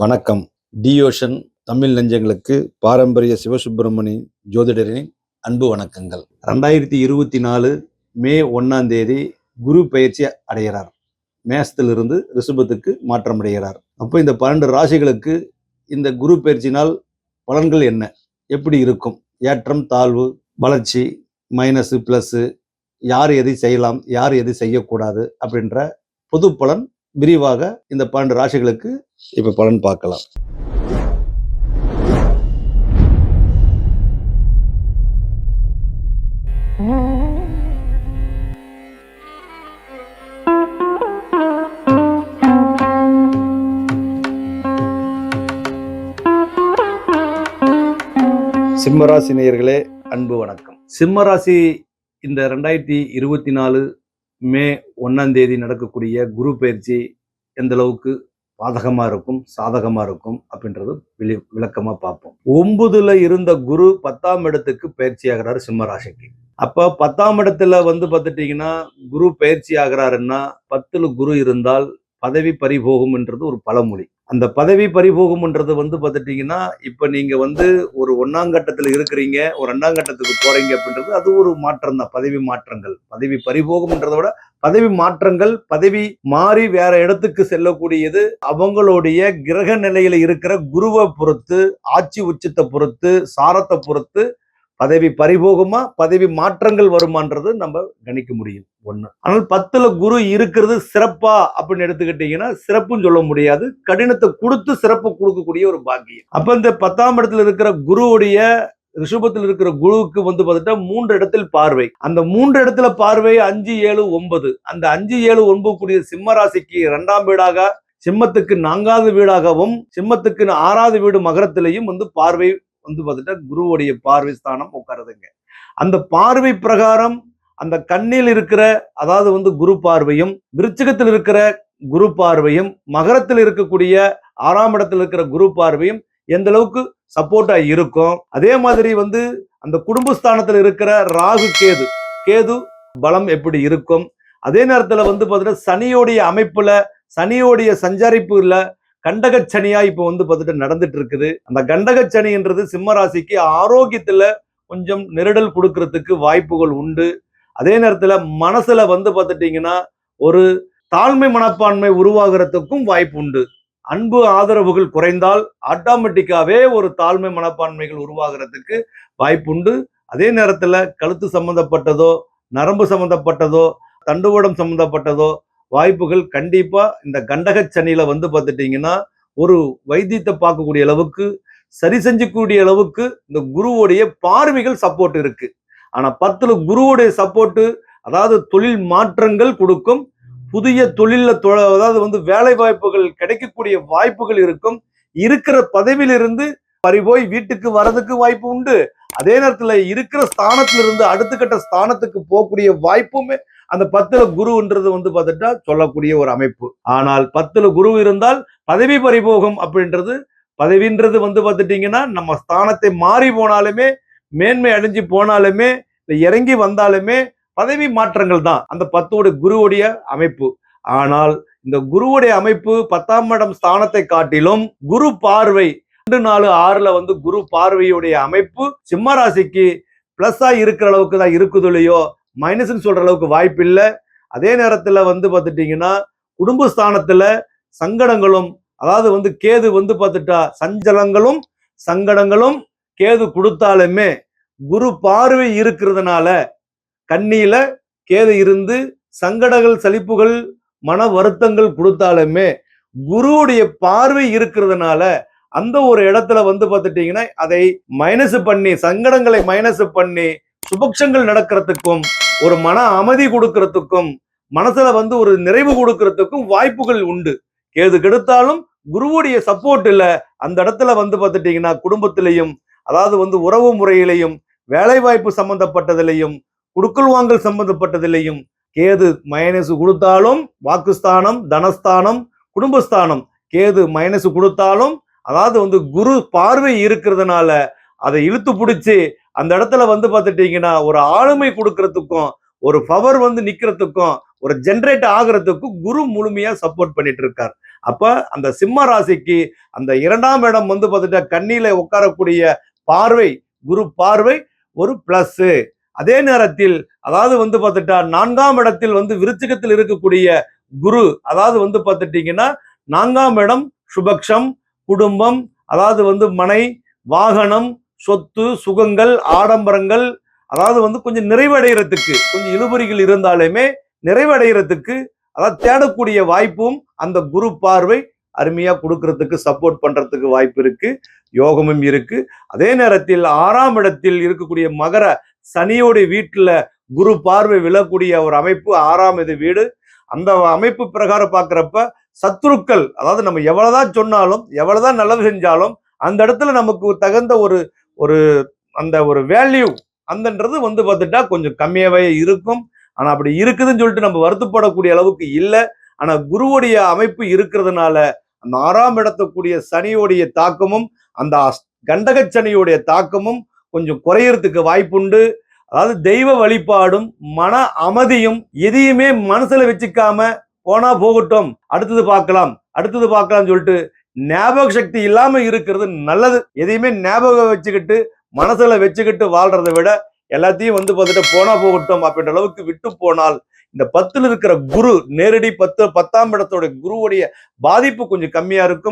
வணக்கம். டியோஷன் தமிழ் நெஞ்சங்களுக்கு பாரம்பரிய சிவசுப்பிரமணி ஜோதிடரின் அன்பு வணக்கங்கள். ரெண்டாயிரத்தி இருபத்தி நாலு மே ஒன்னாம் தேதி குரு பயிற்சி அடைகிறார். மேசத்திலிருந்து ரிஷபத்துக்கு மாற்றம் அடைகிறார். அப்போ இந்த பன்னெண்டு ராசிகளுக்கு இந்த குரு பயிற்சினால் பலன்கள் என்ன? எப்படி இருக்கும்? ஏற்றம் தாழ்வு வளர்ச்சி மைனஸு ப்ளஸ்ஸு யார் எது செய்யலாம்? யார் எது செய்யக்கூடாது? அப்படின்ற பொது பலன் விரிவாக இந்த பன்னெண்டு ராசிகளுக்கு இப்போ பலன் பார்க்கலாம். சிம்மராசி நேயர்களே அன்பு வணக்கம். சிம்மராசி இந்த ரெண்டாயிரத்தி இருபத்தி நாலு மே ஒன்றாந்தேதி நடக்கக்கூடிய குரு பயிற்சி எந்த அளவுக்கு இருக்கும் சாதகமாக இருக்கும் அப்படின்றது விளி விளக்கமாக பார்ப்போம். ஒன்பதுல இருந்த குரு பத்தாம் இடத்துக்கு பயிற்சி ஆகிறாரு சிம்மராசிக்கு அப்போ பத்தாம் இடத்துல வந்து பார்த்துட்டிங்கன்னா குரு பயிற்சி ஆகிறாருன்னா பத்தில் குரு இருந்தால் பதவி பறிபோகும்ன்றது ஒரு பழமொழி. அந்த பதவி பறிபோகும்ன்றது வந்து பார்த்துட்டீங்கன்னா இப்போ நீங்கள் வந்து ஒரு ஒன்றாங்கட்டத்தில் இருக்கிறீங்க ஒரு ரெண்டாங்கட்டத்துக்கு போகிறீங்க அப்படின்றது அது ஒரு மாற்றம் தான். பதவி மாற்றங்கள். பதவி பறிபோகும்ன்றதை விட பதவி மாற்றங்கள் பதவி மாறி வேற இடத்துக்கு செல்லக்கூடியது அவங்களுடைய கிரக நிலையில இருக்கிற குருவை பொறுத்து ஆட்சி உச்சத்தை பொறுத்து சாரத்தை பொறுத்து பதவி பறிபோகுமா பதவி மாற்றங்கள் வருமான்றது நம்ம கணிக்க முடியும். ஒன்று ஆனால் பத்துல குரு இருக்கிறது சிறப்பா அப்படின்னு எடுத்துக்கிட்டீங்கன்னா சிறப்புன்னு சொல்ல முடியாது. கடினத்தை கொடுத்து சிறப்பு கொடுக்கக்கூடிய ஒரு பாக்கியம். அப்ப இந்த பத்தாம் இடத்துல இருக்கிற குருவுடைய ரிஷபத்தில் இருக்கிற குருவுக்கு வந்து பார்த்துட்டா மூன்று இடத்தில் பார்வை. அந்த மூன்று இடத்துல பார்வை அஞ்சு ஏழு ஒன்பது. அந்த அஞ்சு ஏழு ஒன்பது கூடிய சிம்ம ராசிக்கு இரண்டாம் வீடாக சிம்மத்துக்கு நான்காவது வீடாகவும் சிம்மத்துக்கு ஆறாவது வீடு மகரத்திலையும் வந்து பார்வை வந்து பார்த்துட்டா குருவுடைய பார்வை ஸ்தானம் உட்காருதுங்க. அந்த பார்வை பிரகாரம் அந்த கண்ணில் இருக்கிற அதாவது வந்து குரு பார்வையும் விருச்சிகத்தில் இருக்கிற குரு பார்வையும் மகரத்தில் இருக்கக்கூடிய ஆறாம் இடத்தில் இருக்கிற குரு பார்வையும் எந்த அளவுக்கு சப்போர்ட்டா இருக்கும்? அதே மாதிரி வந்து அந்த குடும்பஸ்தானத்தில் இருக்கிற ராகு கேது கேது பலம் எப்படி இருக்கும்? அதே நேரத்தில் வந்து பார்த்தீங்கன்னா சனியோடைய அமைப்புல சனியோடைய சஞ்சரிப்புல கண்டகச்சனியா இப்போ வந்து பார்த்துட்டு நடந்துட்டு இருக்குது அந்த கண்டகச்சனின்றது சிம்ம ராசிக்கு ஆரோக்கியத்துல கொஞ்சம் நெருடல் கொடுக்கறதுக்கு வாய்ப்புகள் உண்டு. அதே நேரத்துல மனசுல வந்து பார்த்துட்டீங்கன்னா ஒரு தாழ்மை மனப்பான்மை உருவாகிறதுக்கும் வாய்ப்பு உண்டு. அன்பு ஆதரவுகள் குறைந்தால் ஆட்டோமேட்டிக்காவே ஒரு தாழ்மை மனப்பான்மைகள் உருவாகிறதுக்கு வாய்ப்புண்டு அதே நேரத்துல கழுத்து சம்பந்தப்பட்டதோ நரம்பு சம்பந்தப்பட்டதோ தண்டுவடம் சம்பந்தப்பட்டதோ வாய்ப்புகள் கண்டிப்பாக இந்த கண்டகச் சனியில் வந்து பார்த்துட்டிங்கன்னா ஒரு வைத்தியத்தை பார்க்கக்கூடிய அளவுக்கு சரி செஞ்சக்கூடிய அளவுக்கு இந்த குருவுடைய பார்வைகள் சப்போர்ட் இருக்கு. ஆனால் பத்தில் குருவுடைய சப்போர்ட்டு அதாவது தொழில் மாற்றங்கள் கொடுக்கும் புதிய தொழிலில் தொ- அதாவது வந்து வேலை வாய்ப்புகள் கிடைக்கக்கூடிய வாய்ப்புகள் இருக்கும். இருக்கிற பதவியிலிருந்து பறிபோய் வீட்டுக்கு வரதுக்கு வாய்ப்பு உண்டு. அதே நேரத்தில் இருக்கிற ஸ்தானத்திலிருந்து அடுத்த கட்ட ஸ்தானத்துக்கு போகக்கூடிய வாய்ப்புமே அந்த பத்துல குருன்றது வந்து பார்த்துட்டா சொல்லக்கூடிய ஒரு அமைப்பு. ஆனால் பத்துல குரு இருந்தால் பதவி பறிபோகும் அப்படின்றது பதவின்றது வந்து பார்த்துட்டீங்கன்னா நம்ம ஸ்தானத்தை மாறி போனாலுமே மேன்மை அடைஞ்சு போனாலுமே இறங்கி வந்தாலுமே பதவி மாற்றங்கள் தான் அந்த பத்தோட குருவுடைய அமைப்பு. ஆனால் இந்த குருவுடைய அமைப்பு பத்தாம் இடம் ஸ்தானத்தை காட்டிலும் குரு பார்வை. ரெண்டு நாலு ஆறுல வந்து குரு பார்வையுடைய அமைப்பு சிம்ம ராசிக்கு பிளஸ்ஸா இருக்கிற அளவுக்கு தான் இருக்குது இல்லையோ மைனஸ்ன்னு சொல்கிற அளவுக்கு வாய்ப்பு இல்லை அதே நேரத்தில் வந்து பார்த்துட்டிங்கன்னா குடும்ப ஸ்தானத்தில் சங்கடங்களும் அதாவது வந்து கேது வந்து பார்த்துட்டா சஞ்சலங்களும் சங்கடங்களும் கேது கொடுத்தாலுமே குரு பார்வை இருக்கிறதுனால கண்ணியில கேது இருந்து சங்கடங்கள் சலிப்புகள் மன வருத்தங்கள் கொடுத்தாலுமே குருவுடைய பார்வை இருக்கிறதுனால அந்த ஒரு இடத்துல வந்து பார்த்துட்டீங்கன்னா அதை மைனஸ் பண்ணி சங்கடங்களை மைனஸ் பண்ணி சுபக்ஷங்கள் நடக்கிறதுக்கும் ஒரு மன அமைதி கொடுக்கறதுக்கும் மனசுல வந்து ஒரு நிறைவு கொடுக்கறதுக்கும் வாய்ப்புகள் உண்டு. கேது கெடுத்தாலும் குருவுடைய சப்போர்ட் இல்ல அந்த இடத்துல வந்து பார்த்துட்டீங்கன்னா குடும்பத்திலையும் அதாவது வந்து உறவு முறையிலையும் வேலை வாய்ப்பு சம்பந்தப்பட்டதிலையும் குடுக்கல் வாங்கல் சம்பந்தப்பட்டதிலையும் கேது மைனஸ் கொடுத்தாலும் வாக்குஸ்தானம் தனஸ்தானம் குடும்பஸ்தானம். கேது மைனஸ் கொடுத்தாலும் அதாவது வந்து குரு பார்வை இருக்கிறதுனால அதை இழுத்து பிடிச்சி அந்த இடத்துல வந்து பார்த்துட்டீங்கன்னா ஒரு ஆளுமை கொடுக்கறதுக்கும் ஒரு பவர் வந்து நிக்கிறதுக்கும் ஒரு ஜென்ரேட் ஆகிறதுக்கும் குரு முழுமையா சப்போர்ட் பண்ணிட்டு இருக்கார் அப்ப அந்த சிம்ம ராசிக்கு அந்த இரண்டாம் இடம் வந்து பார்த்துட்டா கண்ணியில உட்காரக்கூடிய பார்வை குரு பார்வை ஒரு பிளஸ் அதே நேரத்தில் அதாவது வந்து பார்த்துட்டா நான்காம் இடத்தில் வந்து விருச்சிகத்தில் இருக்கக்கூடிய குரு அதாவது வந்து பார்த்துட்டீங்கன்னா நான்காம் இடம் சுபக்ஷம் குடும்பம் அதாவது வந்து மனை வாகனம் சொத்து சுகங்கள் ஆடம்பரங்கள் அதாவது வந்து கொஞ்சம் நிறைவடைகிறதுக்கு கொஞ்சம் இழுபறிகள் இருந்தாலுமே நிறைவடைகிறதுக்கு அதாவது தேடக்கூடிய வாய்ப்பும் அந்த குரு பார்வை அருமையாக கொடுக்கறதுக்கு சப்போர்ட் பண்ணுறதுக்கு வாய்ப்பு இருக்கு யோகமும் இருக்கு. அதே நேரத்தில் ஆறாம் இடத்தில் இருக்கக்கூடிய மகர சனியோடைய வீட்டில் குரு பார்வை விழக்கூடிய ஒரு அமைப்பு ஆறாம் இது வீடு. அந்த அமைப்பு பிரகாரம் பார்க்குறப்ப சத்துருக்கள் அதாவது நம்ம எவ்வளோதான் சொன்னாலும் எவ்வளோதான் நல்லது செஞ்சாலும் அந்த இடத்துல நமக்கு தகுந்த ஒரு ஒரு அந்த ஒரு வேல்யூ அந்தன்றது வந்து பார்த்துட்டா கொஞ்சம் கம்மியாகவே இருக்கும். ஆனால் அப்படி இருக்குதுன்னு சொல்லிட்டு நம்ம வருத்தப்படக்கூடிய அளவுக்கு இல்லை. ஆனால் குருவுடைய அமைப்பு இருக்கிறதுனால அந்த ஆறாம் இடத்துக்கூடிய சனியோடைய தாக்கமும் அந்த கண்டக கண்டகச் தாக்கமும் கொஞ்சம் குறையறதுக்கு வாய்ப்புண்டு. அதாவது தெய்வ வழிபாடும் மன அமைதியும் எதையுமே மனசுல வச்சுக்காம போனா போகட்டும். அடுத்தது பார்க்கலாம். அடுத்தது பார்க்கலாம்னு சொல்லிட்டு ஞாபக சக்தி இல்லாம இருக்கிறது நல்லது. எதையுமே ஞாபகம் வச்சுக்கிட்டு மனசுல வச்சுக்கிட்டு வாழ்றதை விட எல்லாத்தையும் வந்து பார்த்துட்டு போனா போகட்டும் அப்படின்ற அளவுக்கு விட்டு போனால் இந்த பத்துல இருக்கிற குரு நேரடி பத்து பத்தாம் இடத்தோட குருவுடைய பாதிப்பு கொஞ்சம் கம்மியா இருக்கும்.